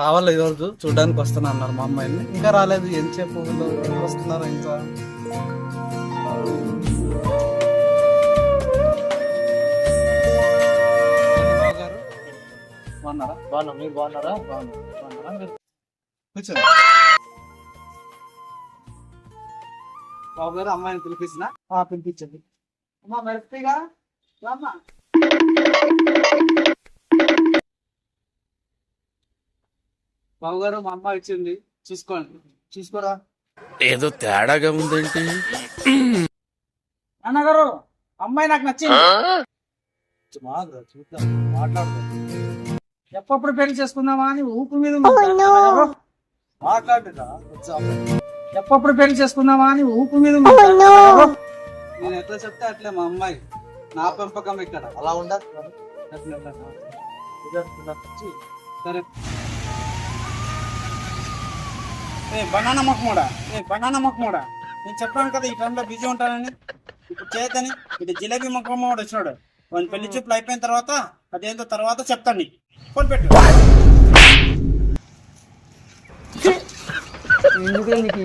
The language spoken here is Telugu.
రావాలి ఈరోజు. చూడడానికి వస్తున్నా అన్నారు మా అమ్మాయిని. ఇంకా రాలేదు. వీళ్ళు? ఎప్పుడు వస్తున్నారు ఇంకా? బాగున్నారా? బాగున్నా. మీరు బాగున్నారా? కూర్చోండి. బాబు గారు అమ్మాయిని పిలిపించిన? పిలిపించండి. అమ్మా మెరుపుగా రామ్మా. బాబు గారు మా అమ్మాయి వచ్చింది చూసుకోండి చూసుకోరా ఏదో తేడాగా ఉందేంటి అన్నగారు అమ్మాయి నాకు నచ్చింది చూద్దాం మాట్లాడుతాం ఎప్పప్పుడు పెళ్ళి చేసుకుందామా అని ఊపు మీద. మాట్లాడురా ఎప్పప్పుడు పెళ్ళి చేసుకుందామా అని ఊపు మీద. నేను ఎట్లా చెప్తే అట్లే మా అమ్మాయి నా పెంపకం ఇక్కడ అలా ఉండదు. సరే ఏ బనానా మొక్కమూడా ఏ బనానా మొక్కమూడా నేను చెప్పాను కదా ఈ టైంలో బిజీ ఉంటానని. ఇప్పుడు చేయొద్దని ఇటు జిలేబీ మొక్కమూడు వచ్చినాడు వాని పెళ్ళి చూపులు అయిపోయిన తర్వాత అదేందో తర్వాత చెప్తాను నీకు. ఫోన్ పెట్టు. ఎందుకు నీకు